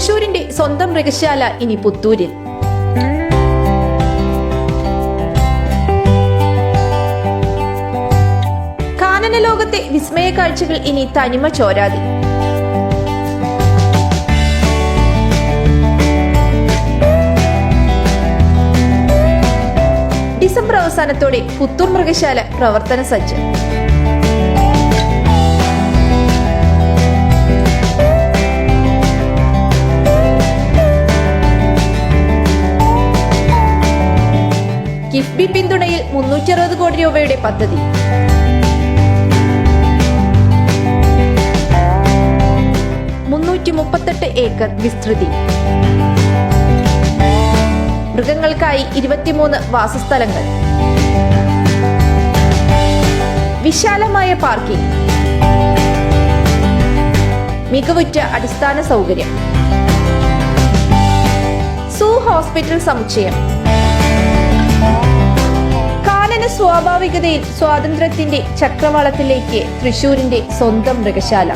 സ്വന്തം മൃഗശാല ഇനി പുത്തൂരിൽ. കാനന ലോകത്തെ വിസ്മയ കാഴ്ചകൾ ഇനി തനിമ ചോരാതെ. ഡിസംബർ അവസാനത്തോടെ പുത്തൂർ മൃഗശാല പ്രവർത്തന സജ്ജം കിഫ്ബി പിന്തുണയിൽ മുന്നൂറ്റി കോടി രൂപയുടെ പദ്ധതി. മുന്നൂറ്റി മുപ്പത്തെട്ട് ഏക്കർ വിസ്തൃതി. മൃഗങ്ങൾക്കായി ഇരുപത്തിമൂന്ന് വാസസ്ഥലങ്ങൾ. വിശാലമായ പാർക്കിംഗ്. മികവുറ്റ അടിസ്ഥാന സൗകര്യം. സൂ ഹോസ്പിറ്റൽ സമുച്ചയം. സ്വാഭാവികതയിൽ സ്വാതന്ത്ര്യത്തിന്റെ ചക്രവാളത്തിലേക്ക് തൃശൂരിന്റെ സ്വന്തം മൃഗശാല.